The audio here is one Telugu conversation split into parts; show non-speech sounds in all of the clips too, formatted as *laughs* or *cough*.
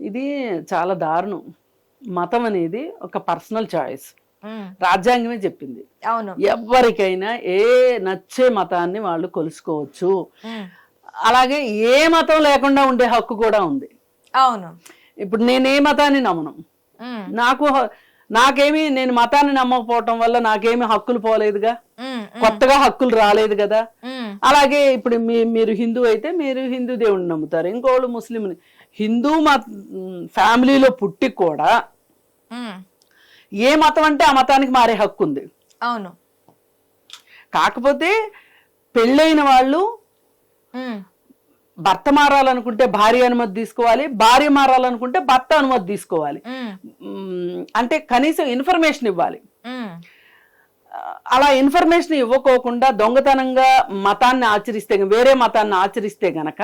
ఇది చాలా దారుణం. మతం అనేది ఒక పర్సనల్ చాయిస్. రాజ్యాంగమే చెప్పింది. అవును. ఎవరికైనా ఏ నచ్చే మతాన్ని వాళ్ళు కొలుసుకోవచ్చు. అలాగే ఏ మతం లేకుండా ఉండే హక్కు కూడా ఉంది. అవును. ఇప్పుడు నేను ఏ మతాన్ని నమ్మను? నాకు నాకేమి నేను మతాన్ని నమ్మకపోవటం వల్ల నాకేమి హక్కులు పోలేదుగా? కొత్తగా హక్కులు రాలేదు కదా? అలాగే ఇప్పుడు మీ మీరు హిందూ అయితే మీరు హిందూ దేవుడిని నమ్ముతారు. ఇంకోళ్ళు ముస్లింని హిందూ మత ఫ్యామిలీలో పుట్టి కూడా ఏ మతం అంటే ఆ మతానికి మారే హక్కు ఉంది. అవును. కాకపోతే పెళ్ళైన వాళ్ళు భర్త మారాలనుకుంటే భార్య అనుమతి తీసుకోవాలి భార్య మారాలనుకుంటే భర్త అనుమతి తీసుకోవాలి. అంటే కనీసం ఇన్ఫర్మేషన్ ఇవ్వాలి. అలా ఇన్ఫర్మేషన్ ఇవ్వకోకుండా దొంగతనంగా మతాన్ని ఆచరిస్తే వేరే మతాన్ని ఆచరిస్తే గనక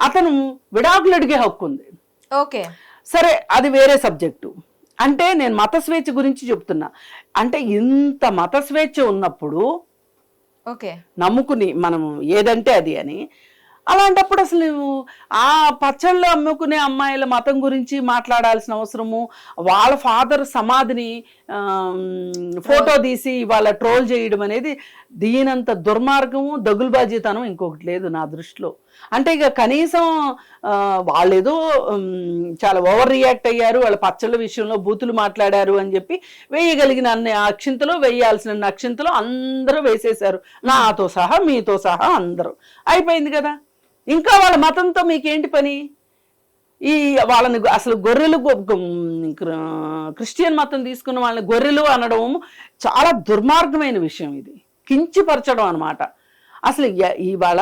అతను విడాకులు అడిగే హక్కు ఉంది. ఓకే. సరే అది వేరే సబ్జెక్టు. అంటే నేను మత స్వేచ్ఛ గురించి చెప్తున్నా. అంటే ఇంత మత స్వేచ్ఛ ఉన్నప్పుడు ఓకే. నమ్ముకుని మనం ఏదంటే అది అని. అలాంటప్పుడు అసలు ఆ పచ్చళ్ళు అమ్ముకునే అమ్మాయిల మతం గురించి మాట్లాడాల్సిన అవసరము వాళ్ళ ఫాదర్ సమాధిని ఫోటో తీసి వాళ్ళ ట్రోల్ చేయడం అనేది దీనంత దుర్మార్గము దగులుబాజీతనం ఇంకొకటి లేదు నా దృష్టిలో. అంటే ఇక కనీసం వాళ్ళేదో చాలా ఓవర్ రియాక్ట్ అయ్యారు వాళ్ళ పచ్చళ్ళ విషయంలో బూతులు మాట్లాడారు అని చెప్పి వేయగలిగిన అన్ని అక్షింతలు వేయాల్సిన అన్ని అక్షింతలు అందరూ వేసేశారు. నాతో సహా మీతో సహా అందరూ. అయిపోయింది కదా? ఇంకా వాళ్ళ మతంతో మీకేంటి పని? ఈ వాళ్ళని అసలు గొర్రెలు క్రిస్టియన్ మతం తీసుకున్న వాళ్ళని గొర్రెలు అనడం చాలా దుర్మార్గమైన విషయం ఇది. కించిపరచడం అనమాట అసలు ఇవాళ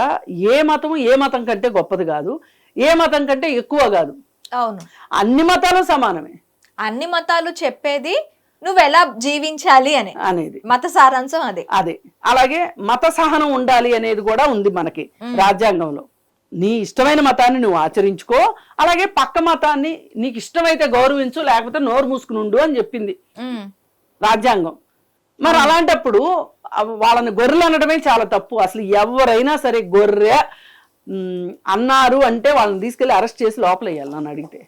ఏ మతం ఏ మతం కంటే గొప్పది కాదు ఏ మతం కంటే ఎక్కువ కాదు. అవును. అన్ని మతాలు సమానమే. అన్ని మతాలు చెప్పేది నువ్వు ఎలా జీవించాలి అని. అనేది. మత సారాంశం అదే. అదే. అలాగే మత సహనం ఉండాలి అనేది కూడా ఉంది మనకి రాజ్యాంగంలో. నీ ఇష్టమైన మతాన్ని నువ్వు ఆచరించుకో అలాగే పక్క మతాన్ని నీకు ఇష్టమైతే గౌరవించు లేకపోతే నోరు మూసుకుని ఉండు అని చెప్పింది రాజ్యాంగం. మరి అలాంటప్పుడు వాళ్ళని గొర్రెలు అనడమే చాలా తప్పు. అసలు ఎవరైనా సరే గొర్రె అన్నారు అంటే వాళ్ళని తీసుకెళ్ళి అరెస్ట్ చేసి లోపల వేయాలి నన్ను అడిగితే.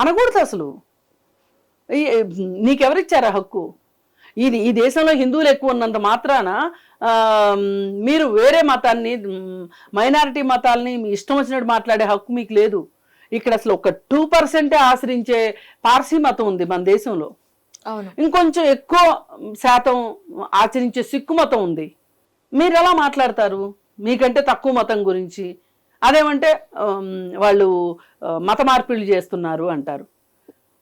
అనకూడదు అసలు. నీకెవరిచ్చారా హక్కు? ఇది ఈ దేశంలో హిందువులు ఎక్కువ ఉన్నంత మాత్రాన మీరు వేరే మతాన్ని మైనారిటీ మతాల్ని మీ ఇష్టం వచ్చినట్టు మాట్లాడే హక్కు మీకు లేదు. ఇక్కడ అసలు ఒక టూ పర్సెంటే ఆశ్రయించే పార్సీ మతం ఉంది మన దేశంలో. ఇంకొంచెం ఎక్కువ శాతం ఆచరించే సిక్కు మతం ఉంది. మీరు ఎలా మాట్లాడతారు? మీకంటే తక్కువ మతం గురించి. అదేమంటే వాళ్ళు మత మార్పిళ్ళు చేస్తున్నారు అంటారు.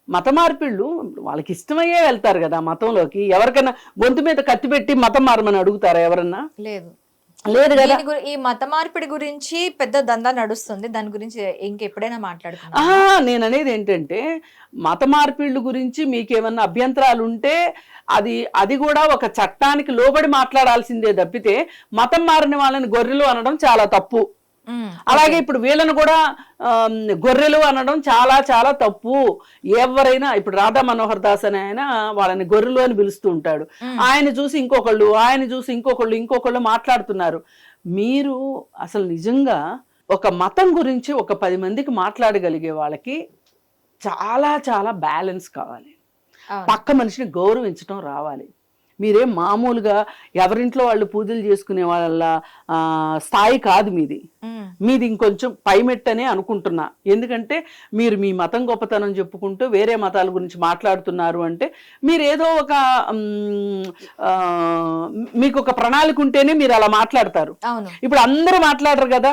మత మార్పిళ్ళు వాళ్ళకి ఇష్టమయ్యే వెళ్తారు కదా మతంలోకి. ఎవరికైనా గొంతు మీద కత్తి పెట్టి మతం మారమని అడుగుతారా ఎవరన్నా? లేదు. లేదు కదా. ఈ మత మార్పిడి గురించి పెద్ద దందా నడుస్తుంది. దాని గురించి ఇంకెప్పుడైనా మాట్లాడుకుందాం ఆహా, నేను అనేది ఏంటంటే మత మార్పిళ్ళు గురించి మీకేమన్నా అభ్యంతరాలు ఉంటే అది అది కూడా ఒక చట్టానికి లోబడి మాట్లాడాల్సిందే తప్పితే మతం మారిన వాళ్ళని గొర్రెలు అనడం చాలా తప్పు. అలాగే ఇప్పుడు వీళ్ళని కూడా గొర్రెలు అనడం చాలా చాలా తప్పు. ఎవరైనా ఇప్పుడు రాధా మనోహర్ దాస్ అని ఆయన వాళ్ళని గొర్రెలు అని పిలుస్తూ ఉంటాడు. ఆయన చూసి ఇంకొకళ్ళు ఆయన చూసి ఇంకొకళ్ళు ఇంకొకళ్ళు మాట్లాడుతున్నారు. మీరు అసలు నిజంగా ఒక మతం గురించి ఒక పది మందికి మాట్లాడగలిగే వాళ్ళకి చాలా చాలా బ్యాలెన్స్ కావాలి. పక్క మనిషిని గౌరవించడం రావాలి. మీరేం మామూలుగా ఎవరింట్లో వాళ్ళు పూజలు చేసుకునే వాళ్ళ స్థాయి కాదు మీది. మీది ఇంకొంచెం పైమెట్టనే అనుకుంటున్నా. ఎందుకంటే మీరు మీ మతం గొప్పతనం చెప్పుకుంటూ వేరే మతాల గురించి మాట్లాడుతున్నారు అంటే మీరు ఏదో ఒక మీకు ఒక ప్రణాళిక ఉంటేనే మీరు అలా మాట్లాడతారు. ఇప్పుడు అందరూ మాట్లాడరు కదా.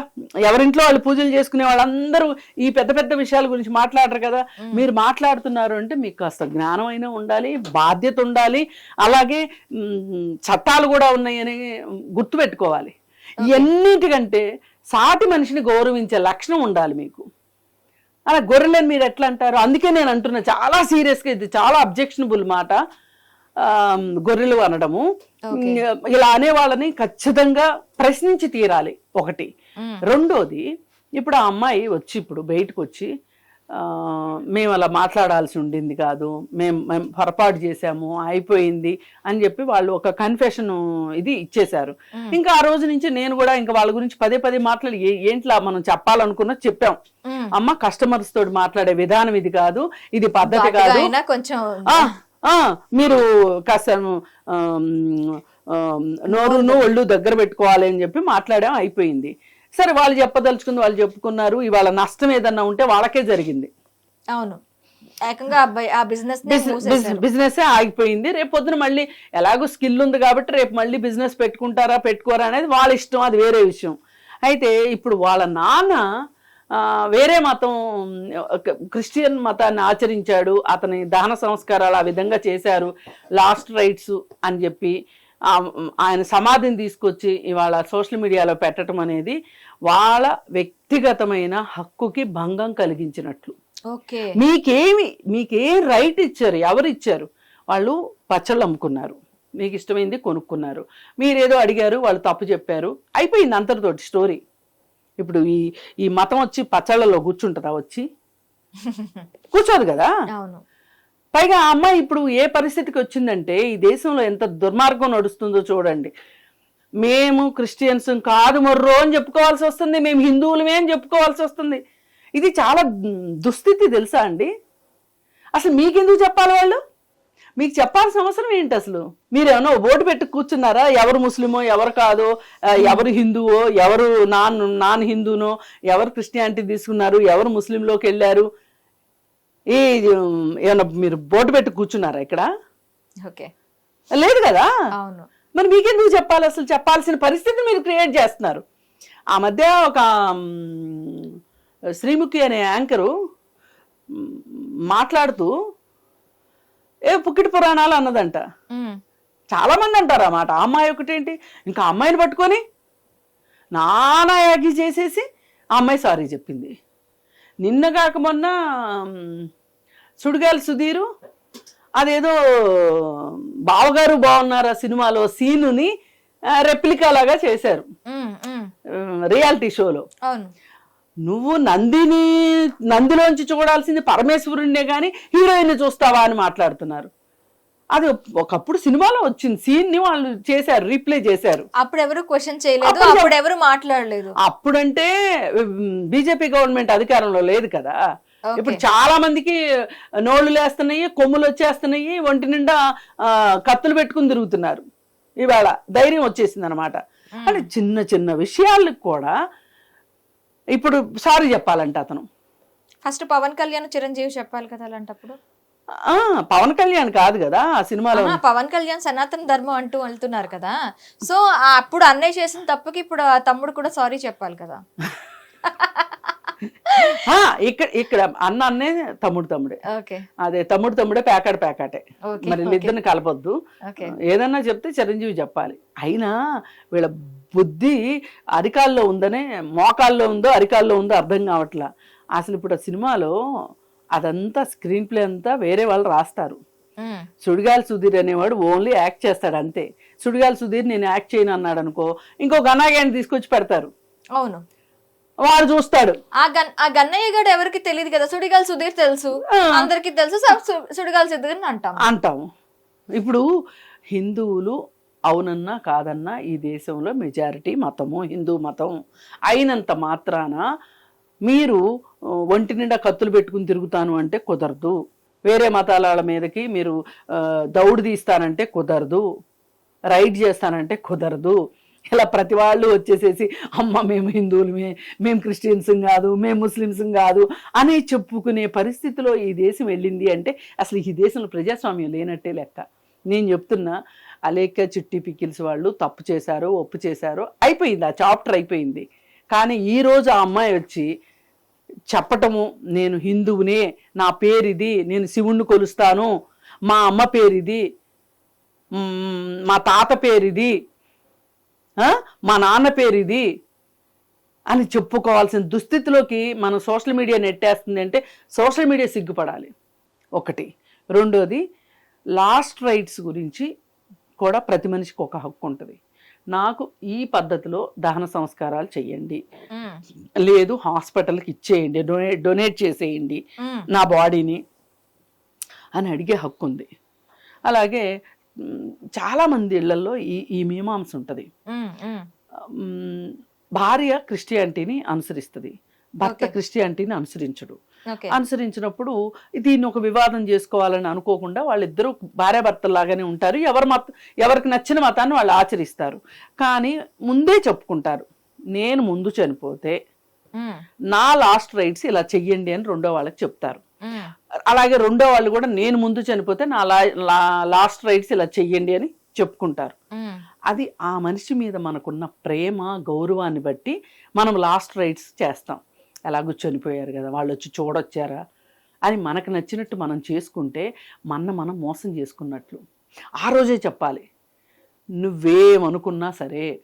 ఎవరింట్లో వాళ్ళు పూజలు చేసుకునే వాళ్ళందరూ ఈ పెద్ద పెద్ద విషయాల గురించి మాట్లాడరు కదా. మీరు మాట్లాడుతున్నారు అంటే మీకు కాస్త జ్ఞానం అయినా ఉండాలి బాధ్యత ఉండాలి. అలాగే చట్టాలు కూడా ఉన్నాయని గుర్తుపెట్టుకోవాలి ఎన్నిటికంటే సాటి మనిషిని గౌరవించే లక్షణం ఉండాలి మీకు. అలా గొర్రెలని మీరు ఎట్లా అంటారు? అందుకే నేను అంటున్నా చాలా సీరియస్గా ఇది చాలా అబ్జెక్షనబుల్ మాట గొర్రెలు అనడము. ఇలా అనే వాళ్ళని ఖచ్చితంగా ప్రశ్నించి తీరాలి ఒకటి. రెండోది ఇప్పుడు ఆ అమ్మాయి వచ్చి ఇప్పుడు బయటకు వచ్చి మేము అలా మాట్లాడాల్సి ఉండింది కాదు. మేము మేము పొరపాటు చేశాము అయిపోయింది అని చెప్పి వాళ్ళు ఒక కన్ఫెషన్ ఇది ఇచ్చేశారు. ఇంకా ఆ రోజు నుంచి నేను కూడా ఇంకా వాళ్ళ గురించి పదే పదే మాట్లాడి ఏ- ఏంట్లా మనం చెప్పాలనుకున్నా చెప్పాం. మ్మ్. అమ్మ కస్టమర్స్ తోటి మాట్లాడే విధానం ఇది కాదు ఇది పద్ధతి కాదు. అయినా కొంచెం మీరు కాస్త నోరును ఒళ్ళు దగ్గర పెట్టుకోవాలి అని చెప్పి మాట్లాడాం అయిపోయింది. సరే వాళ్ళు చెప్పదలుచుకుంది వాళ్ళు చెప్పుకున్నారు. ఇవాళ నష్టం ఏదన్నా ఉంటే వాళ్ళకే జరిగింది. అవును. ఏకంగా అబ్బాయి ఆ బిజినెస్. బిజినెస్ ఆగిపోయింది. రేపు పొద్దున మళ్ళీ ఎలాగో స్కిల్ ఉంది కాబట్టి రేపు మళ్ళీ బిజినెస్ పెట్టుకుంటారా పెట్టుకోరా అనేది వాళ్ళ ఇష్టం అది వేరే విషయం. అయితే ఇప్పుడు వాళ్ళ నాన్న వేరే మతం క్రిస్టియన్ మతాన్ని ఆచరించాడు. అతని దహన సంస్కారాలు ఆ విధంగా చేశారు. లాస్ట్ రైట్స్ అని చెప్పి ఆయన సమాధిని తీసుకొచ్చి ఇవాళ సోషల్ మీడియాలో పెట్టడం అనేది వాళ్ళ వ్యక్తిగతమైన హక్కుకి భంగం కలిగించినట్లు. ఓకే. మీకేమి మీకేం రైట్ ఇచ్చారు ఎవరు ఇచ్చారు వాళ్ళు పచ్చళ్ళు అమ్ముకున్నారు మీకు ఇష్టమైంది కొనుక్కున్నారు. మీరేదో అడిగారు వాళ్ళు తప్పు చెప్పారు అయిపోయింది అంతటితోటి స్టోరీ. ఇప్పుడు ఈ ఈ మతం వచ్చి పచ్చళ్ళలో కూర్చుంటుందా వచ్చి? *laughs* కూర్చోదు కదా? పైగా ఆ అమ్మాయి ఇప్పుడు ఏ పరిస్థితికి వచ్చిందంటే ఈ దేశంలో ఎంత దుర్మార్గం నడుస్తుందో చూడండి. మేము క్రిస్టియన్స్ కాదు మొర్రో అని చెప్పుకోవాల్సి వస్తుంది మేము హిందువులమే అని చెప్పుకోవాల్సి వస్తుంది. ఇది చాలా దుస్థితి తెలుసా అండి? అసలు మీకెందుకు చెప్పాలి వాళ్ళు? మీకు చెప్పాల్సిన అవసరం ఏంటి అసలు? మీరు ఏమన్నా ఓటు పెట్టి కూర్చున్నారా? ఎవరు ముస్లిమో ఎవరు కాదో ఎవరు హిందువో ఎవరు నాన్ నాన్ హిందూనో ఎవరు క్రిస్టియానిటీ తీసుకున్నారు ఎవరు ముస్లింలోకి వెళ్ళారు? ఈ ఏమన్నా మీరు బోటు పెట్టి కూర్చున్నారా ఇక్కడ? ఓకే. లేదు కదా? అవును. మరి మీకెందుకు చెప్పాలి? అసలు చెప్పాల్సిన పరిస్థితి మీరు క్రియేట్ చేస్తున్నారు. ఆ మధ్య ఒక శ్రీముఖి అనే యాంకరు మాట్లాడుతూ ఏ పుక్కిటి పురాణాలు అన్నదంట. చాలా మంది అంటారు అన్నమాట అమ్మాయి ఒకటేంటి? ఇంకా అమ్మాయిని పట్టుకొని నానా యాగి చేసేసి ఆ అమ్మాయి సారీ చెప్పింది. నిన్న కాక మొన్న సుడిగాలి సుధీరు అదేదో బావగారు బాగున్నారు ఆ సినిమాలో సీనుని రెప్లికా లాగా చేశారు. రియాలిటీ షోలో. నువ్వు నందిని నందిలోంచి చూడాల్సింది పరమేశ్వరుణ్ణే కానీ హీరోయిన్ చూస్తావా అని మాట్లాడుతున్నారు. అది ఒకప్పుడు సినిమాలో వచ్చింది. సీన్ని వాళ్ళు చేశారు రీప్లే చేశారు. అప్పుడు ఎవరు క్వశ్చన్ చేయలేదు అప్పుడు ఎవరు మాట్లాడలేదు. అప్పుడంటే బీజేపీ గవర్నమెంట్ అధికారంలో లేదు కదా. ఇప్పుడు చాలా మందికి నోళ్ళు లేస్తున్నాయి కొమ్ములు వచ్చేస్తున్నాయి ఒంటి నిండా కత్తులు పెట్టుకుని తిరుగుతున్నారు. ఇవాళ ధైర్యం వచ్చేసింది అనమాట అంటే చిన్న చిన్న విషయాలకు కూడా ఇప్పుడు సారీ చెప్పాలంట అతను. ఫస్ట్ పవన్ కళ్యాణ్ చిరంజీవి చెప్పాలి కదా అలాంటప్పుడు? పవన్ కళ్యాణ్ కాదు కదా ఆ సినిమాలో పవన్ కళ్యాణ్ సనాతన ధర్మం అంటూ వెళ్తున్నారు కదా. సో అప్పుడు అన్నయ్య చేసిన తప్పుకి ఇప్పుడు ఆ తమ్ముడు కూడా సారీ చెప్పాలి కదా. *laughs* ఇక్కడ ఇక్కడ అన్న అన్నే తమ్ముడు తమ్ముడే. అదే తమ్ముడు తమ్ముడే ప్యాకాట్ ప్యాకాటే. మరి వీళ్ళిద్దరిని కలపొద్దు. ఏదన్నా చెప్తే చిరంజీవి చెప్పాలి. అయినా వీళ్ళ బుద్ధి అరికాల్లో ఉందనే మోకాల్లో ఉందో అరికాల్లో ఉందో అర్థం కావట్లా. అసలు ఇప్పుడు ఆ సినిమాలో అదంతా స్క్రీన్ ప్లే అంతా వేరే వాళ్ళు రాస్తారు. సుడిగాలి సుధీర్ అనేవాడు ఓన్లీ యాక్ట్ చేస్తాడు అంతే. సుడిగాలి సుధీర్ నేను యాక్ట్ చేయను అన్నాడు అనుకో ఇంకో గనాగాన్ని తీసుకొచ్చి పెడతారు. అవును. వాడు చూస్తాడు. ఆ గన్ ఆ గన్నయ్య గడు ఎవరికి తెలియదు కదా? సుడిగాలి సుధీర్ తెలుసు. అందరికి తెలుసు సుడిగాలి సుధీర్ అంటాం అంటాము. ఇప్పుడు హిందువులు అవునన్నా కాదన్నా ఈ దేశంలో మెజారిటీ మతము హిందూ మతం అయినంత మాత్రాన మీరు ఒంటి నిండా కత్తులు పెట్టుకుని తిరుగుతాను అంటే కుదరదు. వేరే మతాల మీదకి మీరు దౌడు తీస్తానంటే కుదరదు. రైడ్ చేస్తానంటే కుదరదు. ఇలా ప్రతి వాళ్ళు వచ్చేసేసి అమ్మ మేము హిందువులమే మేము క్రిస్టియన్స్ కాదు మేము ముస్లిమ్స్ కాదు అని చెప్పుకునే పరిస్థితిలో ఈ దేశం వెళ్ళింది అంటే అసలు ఈ దేశంలో ప్రజాస్వామ్యం లేనట్టే లెక్క. నేను చెప్తున్నా అలేక చిట్టి పికిల్స్ వాళ్ళు తప్పు చేశారు ఒప్పు చేశారు అయిపోయింది. ఆ చాప్టర్ అయిపోయింది. కానీ ఈ రోజు ఆ అమ్మాయి వచ్చి చెప్పటము నేను హిందువునే నా పేరు ఇది నేను శివుణ్ణి కొలుస్తాను మా అమ్మ పేరు ఇది మా తాత పేరు ఇది మా నాన్న పేరు ఇది అని చెప్పుకోవాల్సిన దుస్థితిలోకి మనం సోషల్ మీడియా నెట్టేస్తుంది అంటే సోషల్ మీడియా సిగ్గుపడాలి. ఒకటి. రెండోది లాస్ట్ రైట్స్ గురించి కూడా ప్రతి మనిషికి ఒక హక్కు ఉంటుంది. నాకు ఈ పద్ధతిలో దహన సంస్కారాలు చెయ్యండి. ఉమ్, లేదు హాస్పిటల్కి ఇచ్చేయండి డొనేట్ డొనేట్ చేసేయండి నా బాడీని అని అడిగే హక్కు ఉంది. అలాగే చాలామంది ఇళ్ళలో ఈ ఈ మీమాంస ఉంటుంది. భార్య క్రిస్టియానిటీని అనుసరిస్తుంది. భర్త. క్రిస్టియానిటీని అనుసరించడు. అనుసరించినప్పుడు దీన్ని ఒక వివాదం చేసుకోవాలని అనుకోకుండా వాళ్ళిద్దరూ భార్యాభర్తలాగానే ఉంటారు. ఎవరి మత ఎవరికి నచ్చిన మతాన్ని వాళ్ళు ఆచరిస్తారు. కానీ ముందే చెప్పుకుంటారు. నేను ముందు చనిపోతే నా లాస్ట్ రైట్స్ ఇలా చెయ్యండి అని రెండో వాళ్ళకి చెప్తారు. అలాగే రెండో వాళ్ళు కూడా నేను ముందు చనిపోతే నా లాస్ట్ రైట్స్ ఇలా చెయ్యండి అని చెప్పుకుంటారు. అది ఆ మనిషి మీద మనకున్న ప్రేమ గౌరవాన్ని బట్టి మనం లాస్ట్ రైట్స్ చేస్తాం. ఎలాగో చనిపోయారు కదా వాళ్ళు వచ్చి చూడొచ్చారా? అని మనకు నచ్చినట్టు మనం చేసుకుంటే మన మనం మోసం చేసుకున్నట్లు. ఆ రోజే చెప్పాలి నువ్వేమనుకున్నా సరే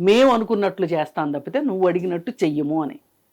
మేము అనుకున్నట్లు చేస్తాను తప్పితే నువ్వు అడిగినట్టు చెయ్యము అని.